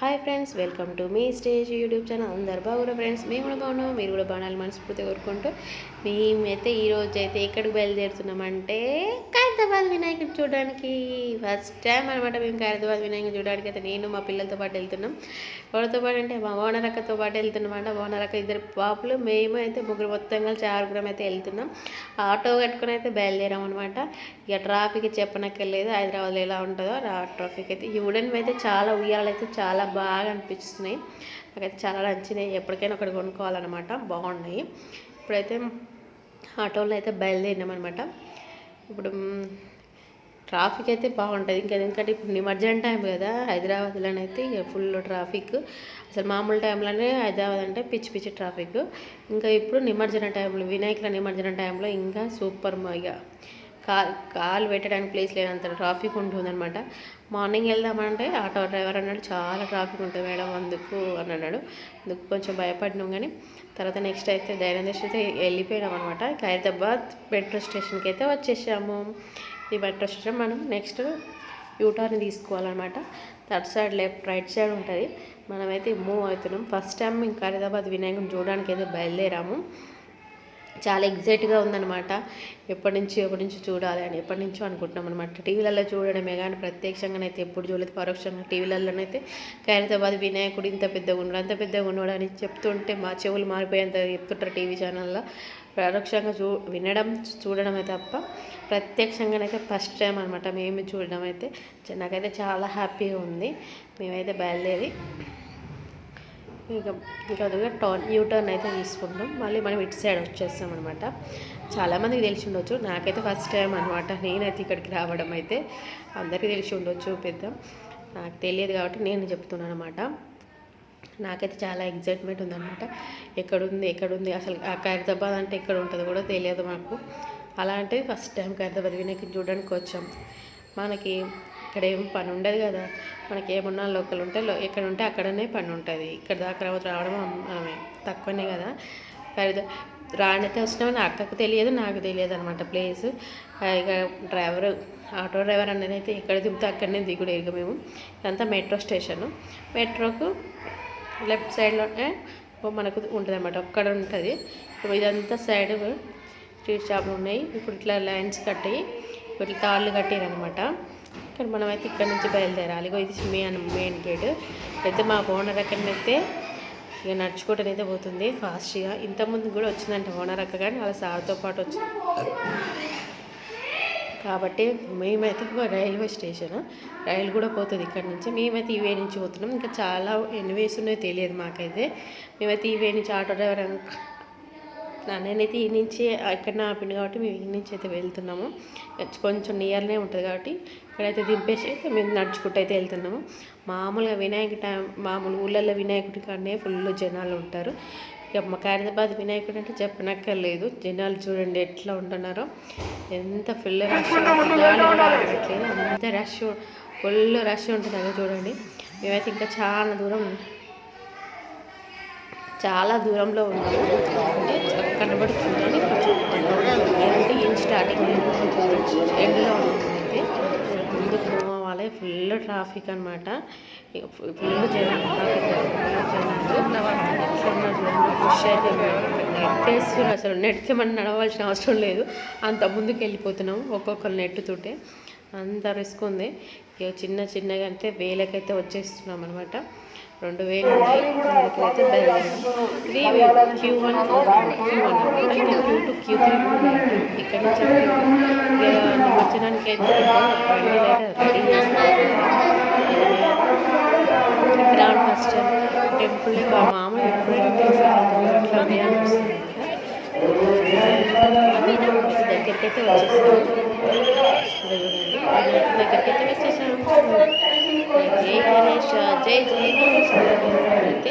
Hi friends welcome to మీ stage YouTube channel అందరు బాగున్నారు ఫ్రెండ్స్ మేము కూడా బాగున్నాం. మీరు కూడా బాగున్నారు మనస్ఫూర్తిగా కోరుకుంటూ మేమైతే ఈరోజు అయితే ఎక్కడికి బయలుదేరుతున్నామంటే ఖైరతాబాద్ వినాయకుడు చూడడానికి. ఫస్ట్ టైం అనమాట మేము ఖైరతాబాద్ వినాయకుడు చూడడానికి అయితే నేను మా పిల్లలతో పాటు వెళ్తున్నాం. ఎవరితో పాటు అంటే మా ఓనరక్కతో పాటు వెళ్తున్నాం అంటే ఓనరక్క ఇద్దరు పాపులు మేము అయితే ముగ్గురు మొత్తం కలిసి ఆరుగురం అయితే వెళ్తున్నాం. ఆటో కట్టుకుని అయితే బయలుదేరాం అనమాట ఇక ట్రాఫిక్ చెప్పనక్కర్లేదు. హైదరాబాద్లో ఎలా ఉంటుందో ఆ ట్రాఫిక్ అయితే. ఈ ఉడన్ అయితే చాలా ఉయ్యాలైతే చాలా చాలా బాగా అనిపిస్తున్నాయి నాకైతే చాలా నచ్చినాయి. ఎప్పటికైనా ఒకటి కొనుక్కోవాలన్నమాట. బాగున్నాయి. ఇప్పుడైతే ఆటోలో అయితే బయలుదేరినామన్నమాట. ఇప్పుడు ట్రాఫిక్ అయితే బాగుంటుంది. ఇంకా ఎందుకంటే ఇప్పుడు నిమజ్జనం టైం కదా. హైదరాబాద్లోనైతే ఫుల్ ట్రాఫిక్. అసలు మామూలు టైంలోనే హైదరాబాద్ అంటే పిచ్చి పిచ్చి ట్రాఫిక్. ఇంకా ఇప్పుడు నిమజ్జన టైంలో వినాయకుల నిమజ్జన టైంలో ఇంకా సూపర్ ఇక. కాల్ కాలు పెట్టడానికి ప్లేస్ లేనంత ట్రాఫిక్ ఉంటుందన్నమాట. మార్నింగ్ వెళ్దామంటే ఆటో డ్రైవర్ అన్నాడు చాలా ట్రాఫిక్ ఉంటుంది మేడం అందుకు అని అన్నాడు. అందుకు కొంచెం భయపడినాం కానీ తర్వాత నెక్స్ట్ అయితే ధైర్యం అయితే వెళ్ళిపోయినాం అనమాట ఖైరతాబాద్ మెట్రో స్టేషన్కి అయితే వచ్చేసాము. ఈ మెట్రో స్టేషన్ మనం నెక్స్ట్ యూటర్న్ తీసుకోవాలన్నమాట. Third side left right side ఉంటుంది. మనమైతే మూవ్ అవుతున్నాం. ఫస్ట్ టైం మేము ఖైరతాబాద్ వినాయకుని చూడడానికి అయితే బయలుదేరాము. చాలా ఎగ్జైట్గా ఉందన్నమాట. ఎప్పటి నుంచి ఎప్పటి నుంచి చూడాలి అని ఎప్పటి నుంచో అనుకుంటున్నాం అనమాట టీవీలలో చూడడమే కానీ ప్రత్యక్షంగానైతే ఎప్పుడు చూడలేదు. పరోక్షంగా టీవీలలోనైతే ఖైరతాబాద్ వినాయకుడు ఇంత పెద్దగా ఉన్నాడు అంత పెద్దగా ఉన్నాడు అని చెప్తుంటే మా చెవులు మారిపోయేంత చెప్తుంటారు టీవీ ఛానల్లో. పరోక్షంగా చూ వినడం చూడడమే తప్ప ప్రత్యక్షంగానైతే ఫస్ట్ టైం అనమాట మేము చూడడం అయితే నాకైతే చాలా హ్యాపీగా ఉంది. మేమైతే బయలుదేరి ఇంకా అదిగా టర్న్ యూ టర్న్ అయితే తీసుకుంటాం మళ్ళీ మనం ఇటు సైడ్ వచ్చేస్తాం అనమాట చాలామందికి తెలిసి ఉండొచ్చు. నాకైతే ఫస్ట్ టైం అనమాట నేనైతే ఇక్కడికి రావడం అయితే. అందరికీ తెలిసి ఉండొచ్చు పెద్ద. నాకు తెలియదు కాబట్టి నేను చెప్తున్నాను అనమాట నాకైతే చాలా ఎగ్జైట్మెంట్ ఉందన్నమాట. ఎక్కడుంది ఎక్కడుంది? అసలు ఆ ఖైరతాబాద్ అంటే ఎక్కడ ఉంటుందో కూడా తెలియదు మాకు. అలా అంటే ఫస్ట్ టైం ఖైరతాబాద్ వినాయకుని చూడడానికి వచ్చాం. మనకి ఇక్కడ ఏం పని ఉండదు కదా. మనకి ఏమున్నా లోకల్ ఉంటే లో ఎక్కడ ఉంటే అక్కడనే పని ఉంటుంది ఇక్కడ దాకా రావద్దు రావడం మనమే తక్కువనే కదా. ఖైరతా రానైతే వచ్చినామని నా అక్కకు తెలియదు నాకు తెలియదు అనమాట ప్లేస్ ఇక డ్రైవర్ ఆటో డ్రైవర్ అనేది అయితే ఎక్కడ దిగుతా అక్కడనే దిగుడు ఇక మేము. ఇదంతా మెట్రో స్టేషను. మెట్రోకు లెఫ్ట్ సైడ్లోనే మనకు ఉంటుంది అనమాట ఒక్కడ ఉంటుంది ఇప్పుడు ఇదంతా సైడ్ స్ట్రీట్ షాపులు ఉన్నాయి ఇప్పుడు ఇట్లా లైన్స్ కట్టి ఇట్లా తాళ్ళు కట్టారనమాట. ఇక్కడ మనమైతే ఇక్కడ నుంచి బయలుదేరాలి. ఇగో ఇది మెయిన్ మెయిన్ గేట్ అయితే మా ఓనర్ అక్కడనైతే ఇక నడుచుకుంటూనైతే పోతుంది ఫాస్ట్గా ఇంతకుముందు కూడా వచ్చిందంట ఓనర్ అక్క కానీ వాళ్ళ సార్తో పాటు వచ్చింది. కాబట్టి మేమైతే ఒక రైల్వే స్టేషన్. రైలు కూడా పోతుంది ఇక్కడ నుంచి. మేమైతే ఈ వే నుంచి పోతున్నాం. ఇంకా చాలా ఎన్ని వేస్ ఉన్నాయో తెలియదు మాకైతే. మేమైతే ఈ వే నుంచి ఆటో డ్రైవర్ నేనైతే ఈ నుంచి ఇక్కడ ఆపిండు కాబట్టి మేము ఈ నుంచి అయితే వెళ్తున్నాము. కొంచెం నియర్నే ఉంటుంది కాబట్టి ఇక్కడైతే దింపేసి అయితే మేము నడుచుకుంటూ అయితే వెళ్తున్నాము. మామూలుగా వినాయక టైం మామూలు ఊళ్ళల్లో వినాయకుడి కాడనే ఫుల్ జనాలు ఉంటారు. ఇక మా ఖైరదాబాద్ వినాయకుడు అంటే చెప్పనక్కర్లేదు. జనాలు చూడండి ఎట్లా ఉంటున్నారో. ఎంత ఫుల్ రష్ కూడా అంత రష్ ఫుల్ రష్ ఉంటుంది అదే చూడండి. మేమైతే ఇంకా చాలా దూరం చాలా దూరంలో ఉన్నాము అంటే కనబడుతుంది అని అంటే ఏం స్టార్టింగ్ ఎండ్లో ఉంటుంది ముందుకు పోవాలి ఫుల్ ట్రాఫిక్ అనమాట ఫుల్ జనం నెట్టేస్తున్నారు అసలు నెట్టే మనం నడవాల్సిన అవసరం లేదు. అంత ముందుకు వెళ్ళిపోతున్నాం ఒక్కొక్కరు నెట్టుతుంటే అంత రిస్క్ ఉంది. ఇక చిన్న చిన్నగా అంటే వేలకైతే వచ్చేస్తున్నాం అనమాట రెండు వేలు అయితే Q one Q one Q two Q three ఇక్కడ నుంచి నిమజ్జనానికి అయితే రెడీ గ్రౌండ్ ఫస్ట్ టెంపుల్ ఎప్పుడు అట్లానే అనిపిస్తుంది. ఇక్కడికైతే వచ్చేసాము ఇక్కడికైతే వచ్చేసాము. జై గణేష్ జై జై గణేష్. అయితే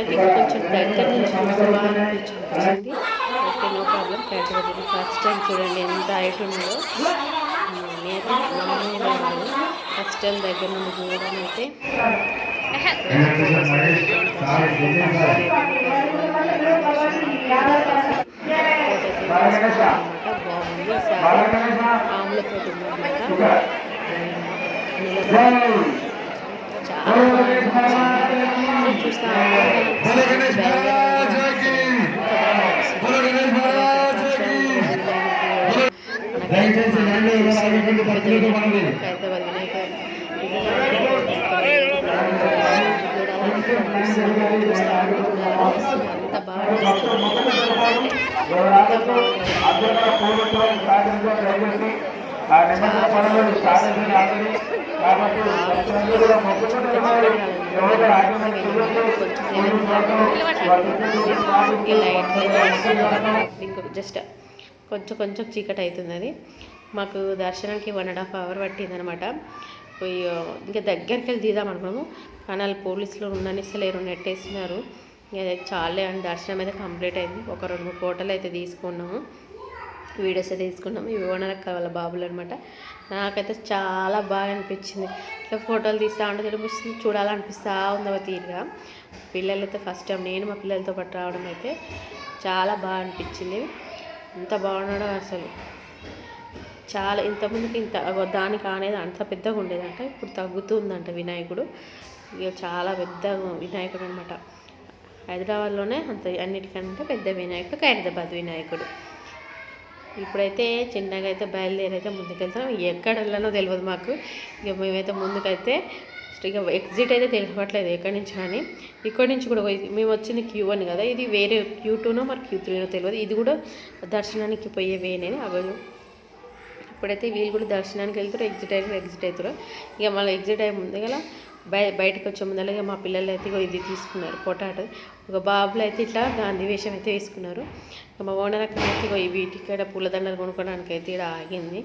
అది కొంచెం దగ్గర నుంచి వచ్చింది okay no problem Hyderabad first time చూడండి ఎంత హైట్ ఉన్నదో నేనైతే మామూలుగా ఫస్ట్ టైం దగ్గర నుండి చూడడం అయితే. Thank you. బాగుంది ఆమ్ల కుటుంబం చాలా చూస్తా దయచేసి పరిస్థితులు బాగుంది జస్ట్ కొంచెం కొంచెం చీకటి అవుతుంది అది మాకు దర్శనానికి వన్ అండ్ హాఫ్ అవర్ పట్టింది అయ్యో ఇంకా దగ్గరికి వెళ్ళి తీద్దాం అనుకున్నాము. కానీ వాళ్ళు పోలీసులు లేరు నెట్టేస్తున్నారు. ఇంకా చాలే అని దర్శనం అయితే కంప్లీట్ అయింది. ఒక రెండు మూడు ఫోటోలు అయితే తీసుకున్నాము. వీడియోస్ అయితే తీసుకున్నాము. ఇవి ఓనర్ వాళ్ళ బాబులు అనమాట నాకైతే చాలా బాగా అనిపించింది. ఇట్లా ఫోటోలు తీస్తా ఉంటే తెలిపిస్తుంది చూడాలనిపిస్తూ ఉంది ఒక తీరుగా. పిల్లలైతే ఫస్ట్ టైం నేను మా పిల్లలతో పాటు రావడం అయితే చాలా బాగా అనిపించింది. ఎంత బాగుండడం అసలు. చాలా ఇంతమందికి ఇంత దానికి అనేది అంత పెద్దగా ఉండేదంట ఇప్పుడు తగ్గుతుందంట వినాయకుడు. ఇక చాలా పెద్ద వినాయకుడు అనమాట హైదరాబాద్లోనే అంత అన్నిటికంటే పెద్ద వినాయకుడు ఖైరదాబాద్ వినాయకుడు. ఇప్పుడైతే చిన్నగా అయితే బయలుదేరైతే ముందుకెళ్తాం. ఎక్కడ వెళ్ళానో తెలియదు మాకు. ఇక మేమైతే ముందుకైతే ఇక ఎగ్జిట్ అయితే తెలియట్లేదు ఎక్కడి నుంచి కానీ ఇక్కడి నుంచి కూడా పోయి- మేము వచ్చింది క్యూ వన్ కదా ఇది వేరే క్యూ టూనో మరి క్యూ త్రీనో తెలియదు ఇది కూడా దర్శనానికి పోయే వేనే అవి. ఇప్పుడైతే వీళ్ళు కూడా దర్శనానికి వెళ్తారు ఎగ్జిట్ అయిన ఎగ్జిట్ అవుతారు. ఇక మళ్ళీ ఎగ్జిట్ అయ్యే ముందు గల బయ బయటకు వచ్చే ముందర ఇక మా పిల్లలు అయితే ఇగో ఇది తీసుకున్నారు పొటాటో. ఒక బాబులు అయితే ఇట్లా గాంధీ వేషం అయితే వేసుకున్నారు. ఇక మా ఓనర్ అక్కడ అయితే ఇగో ఇక్కడ పూలదండలు కొనుక్కోవడానికి అయితే ఇక్కడ ఆగింది.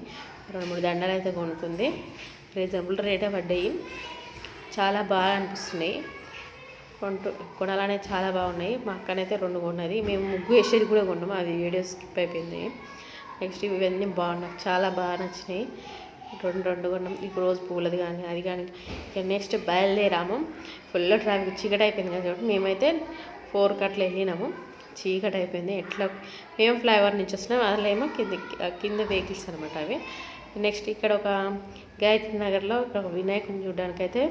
రెండు మూడు దండలు అయితే కొనుక్కుంది. రీజనబుల్ రేటే పడ్డాయి. చాలా బాగా అనిపిస్తున్నాయి. కొంటు కొనాలనే చాలా బాగున్నాయి. మా అక్కనైతే రెండు కొన్నది. మేము ముగ్గు వేసేది కూడా కొన్నాము అది వీడియో స్కిప్ అయిపోయింది. నెక్స్ట్ ఇవన్నీ బాగున్నాయి. చాలా బాగా నచ్చినాయి. రెండు రెండు కొన్నాం ఇప్పుడు రోజు పూలది కానీ అది కానీ. ఇక నెక్స్ట్ బయలుదేరాము. ఫుల్ ట్రాఫిక్ చీకటి అయిపోయింది కదా కాబట్టి మేమైతే ఫోర్ కట్ల వెళ్ళినాము. చీకటి అయిపోయింది. ఎట్లా? మేము ఫ్లైఓవర్ నుంచి వస్తున్నాం. అందులో ఏమో కింద కింద వెహికల్స్ అనమాట అవి. నెక్స్ట్ ఇక్కడ ఒక గాయత్రి నగర్లో ఒక వినాయకుని చూడడానికి అయితే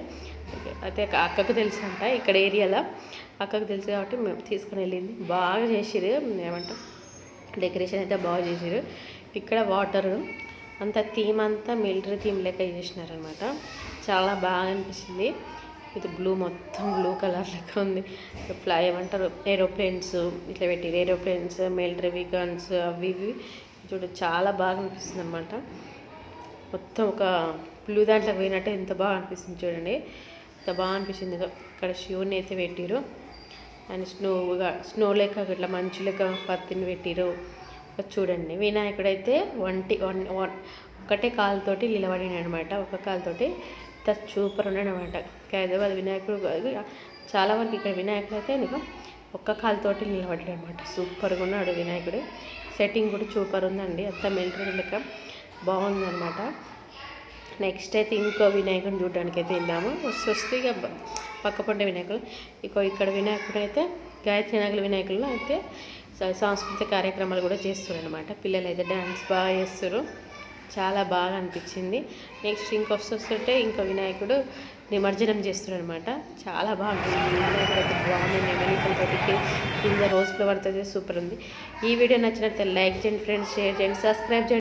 అయితే అక్కకు తెలుసు అంట ఇక్కడ ఏరియాలో అక్కకు తెలుసు కాబట్టి మేము తీసుకుని వెళ్ళింది. బాగా చేసిరు ఏమంటాం డెకరేషన్ అయితే బాగా చేసారు ఇక్కడ వాటర్ అంత థీమ్ అంతా మిలిటరీ థీమ్ లెక్క చేసినారనమాట. చాలా బాగా అనిపిస్తుంది. ఇది బ్లూ మొత్తం బ్లూ కలర్ లెక్క ఉంది. ఇట్లా ఏమంటారు? ఏరోప్లేన్స్ ఇట్లా పెట్టారు ఏరోప్లేన్స్ మిలిటరీ విగన్స్ అవి ఇవి చూడు చాలా బాగా అనిపిస్తుంది అనమాట మొత్తం ఒక బ్లూ దాంట్లో పోయినట్టే ఎంత బాగా అనిపిస్తుంది చూడండి. ఎంత బాగా అనిపించింది ఇక్కడ శివుని అయితే పెట్టారు అండ్ స్నోగా స్నో లెక్క ఇట్లా మంచు లెక్క పత్తిని పెట్టిరు చూడండి వినాయకుడు అయితే వంటి వన్ వన్ ఒకటే కాలుతోటి నిలబడిన అనమాట ఒక కాలుతోటి సూపర్ ఉన్నాడు అనమాట హైదరాబాద్ వినాయకుడు చాలా వరకు ఇక్కడ వినాయకుడు అయితే నీకు ఒక్క కాలుతోటి నిలబడ్డాడు అనమాట సూపర్గా ఉన్నాడు వినాయకుడు. సెట్టింగ్ కూడా సూపర్ ఉందండి. అంతా మిలిటరీ లెక్క బాగుందనమాట నెక్స్ట్ అయితే ఇంకో వినాయకుడిని చూడడానికి అయితే వెళ్దాము. వస్తు పక్కపొండ వినాయకులు. వినాయకుడు ఇక ఇక్కడ వినాయకుడు అయితే గాయత్రి నగర్ వినాయకుల్లో అయితే సాంస్కృతిక కార్యక్రమాలు కూడా చేస్తారు అనమాట పిల్లలు అయితే డ్యాన్స్ బాగా చేస్తారు చాలా బాగా అనిపించింది. నెక్స్ట్ ఇంకొస్తు వస్తుంటే ఇంకో వినాయకుడు నిమజ్జనం చేస్తారు చాలా బాగుంటుంది బాగుంది. నెమలికలతోటి కింద రోజ్ ఫ్లవర్తో సూపర్ ఉంది. ఈ వీడియో నచ్చినట్లయితే లైక్ చేయండి ఫ్రెండ్స్ షేర్ చేయండి సబ్స్క్రైబ్ చేయండి.